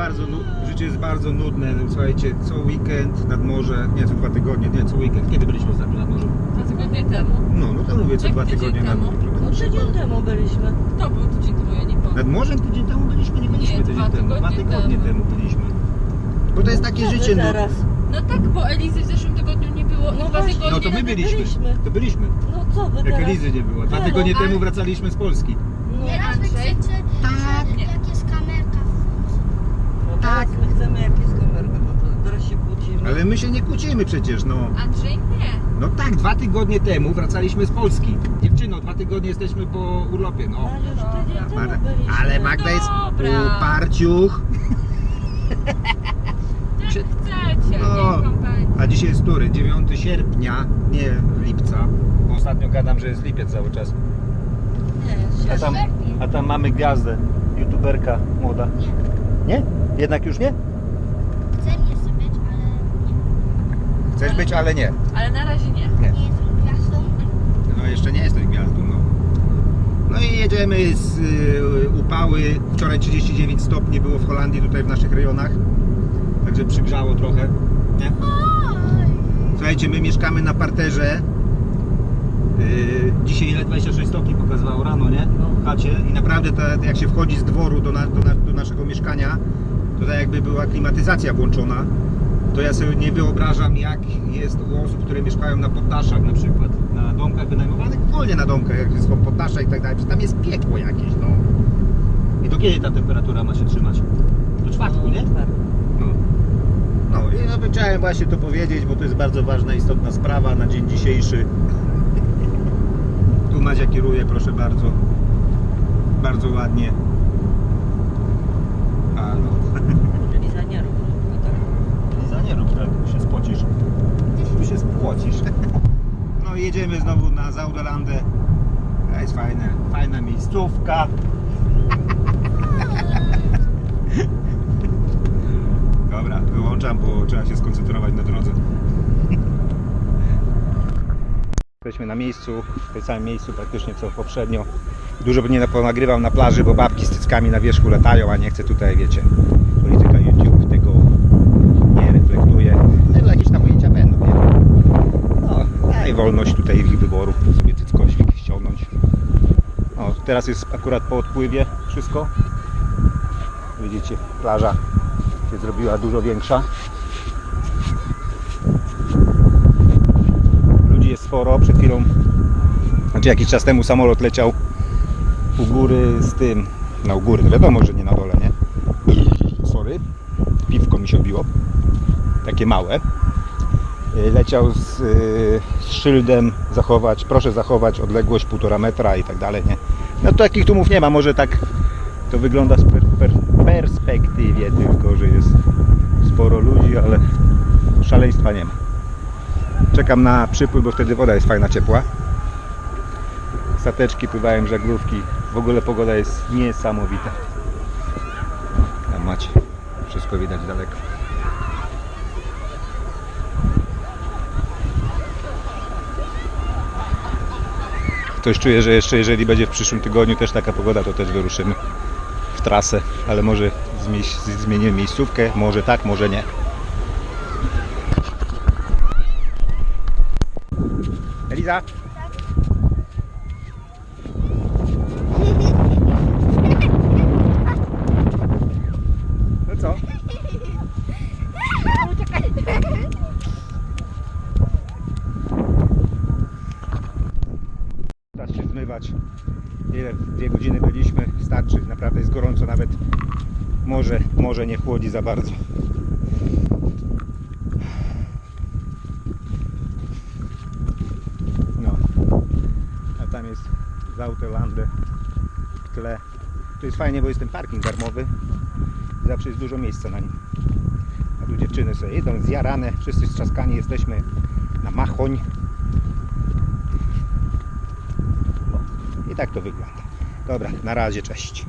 bardzo, życie jest bardzo nudne. Słuchajcie, co weekend nad morze, nie co dwa tygodnie, nie co weekend. Kiedy byliśmy ostatnio nad morzem? Dwa tygodnie temu. No, no to mówię, co Jak dwa tydzień tygodnie nad temu? morzem. No tydzień temu byliśmy. To był tydzień temu, ja nie powiem. Nad morzem tydzień temu byliśmy, nie byliśmy Nie, tydzień dwa temu. Dwa tygodnie tygodnie temu. temu byliśmy. Bo to jest takie życie. No, teraz? No tak, bo Elizy w zeszłym tygodniu nie było No dwa właśnie. tygodnie no to my byliśmy. byliśmy. To byliśmy. No co wy Jak teraz? Elizy nie było. Dwa Halo, tygodnie ale- temu wracaliśmy z Polski. No, Nie, Andrzej? wykrzyczy, Tak. że jak jest kamerka w funkcji. no teraz my chcemy jak jest kamerka, no to teraz się kłócimy. Ale my się nie kłócimy przecież, no. Andrzej nie. No tak, dwa tygodnie temu wracaliśmy z Polski. Dziewczyno, dwa tygodnie jesteśmy po urlopie, no. No już tydzień temu Mar- byliśmy. Ale Magda jest Dobra. uparciuch. Jak Się- chcecie, No. A dzisiaj jest który? 9 sierpnia, nie lipca. Bo ostatnio gadam, że jest lipiec cały czas. Nie, A tam, a tam mamy gwiazdę, youtuberka młoda. Nie. Nie? Jednak już nie? Chcę nie chcę być, ale nie. Chcesz być, ale nie. Ale na razie nie. Nie. Nie jestem gwiazdą. No jeszcze nie jesteś gwiazdą, no. No i jedziemy z y, upały. Wczoraj 39 stopni było w Holandii, tutaj w naszych rejonach. Także przygrzało trochę. Nie? Słuchajcie, my mieszkamy na parterze. Yy, dzisiaj ile 26 stopni pokazywało rano, nie? W chacie. I naprawdę to, jak się wchodzi z dworu do, na, do, na, do naszego mieszkania, to tak jakby była klimatyzacja włączona. To ja sobie nie wyobrażam jak jest u osób, które mieszkają na poddaszach na przykład. Na domkach wynajmowanych, wolnie na domkach, jak są poddasze i tak dalej. Przecież tam jest piekło jakieś, no. I do kiedy ta temperatura ma się trzymać? Do czwartku, nie? No. No i no, chciałem właśnie to powiedzieć, bo to jest bardzo ważna, istotna sprawa na dzień dzisiejszy. Tu Madzia kieruje, proszę bardzo. Bardzo ładnie. A no. Liza nie rób no tak. Liza, nie rób tak, bo się spocisz. Tu się spłocisz. No i jedziemy znowu na Zaudelandę. To jest fajne, fajna miejscówka. Dobra, wyłączam, bo trzeba się skoncentrować na drodze. Jesteśmy na miejscu, w tym samym miejscu praktycznie co poprzednio. Dużo nie ponagrywam na plaży, bo babki z cyckami na wierzchu latają, a nie chcę tutaj, wiecie, polityka YouTube tego nie reflektuje. Ale jakieś tam ujęcia będą, nie? No, daj wolność tutaj ich wyboru, sobie cyckoświk ściągnąć. Teraz jest akurat po odpływie wszystko. Widzicie, plaża się zrobiła dużo większa. Ludzi jest sporo. Przed chwilą, znaczy jakiś czas temu samolot leciał u góry z tym, no u góry, no wiadomo, że nie na dole, nie? Sorry, piwko mi się obiło, takie małe. Y, Leciał z, y, z szyldem zachować, proszę zachować odległość półtora metra i tak dalej, nie? No to takich tłumów nie ma, może tak to wygląda z per, per, perspektywie tylko, że jest sporo ludzi, ale szaleństwa nie ma. Czekam na przypływ, bo wtedy woda jest fajna, ciepła. Stateczki pływają, żaglówki. W ogóle pogoda jest niesamowita. Tam macie. Wszystko widać daleko. Ktoś czuje, że jeszcze jeżeli będzie w przyszłym tygodniu też taka pogoda, to też wyruszymy w trasę, ale może zmie- zmienimy miejscówkę, może tak, może nie. Eliza? No co? Czas zmywać. Ile? Dwie godziny byliśmy, starczy. Naprawdę jest gorąco, nawet może, może nie chłodzi za bardzo. No. A tam jest Zautelande w tle. To jest fajnie, bo jest ten parking darmowy. Zawsze jest dużo miejsca na nim. A tu dziewczyny sobie idą zjarane, wszyscy strzaskani jesteśmy na machoń. No. I tak to wygląda. Dobra, na razie, cześć.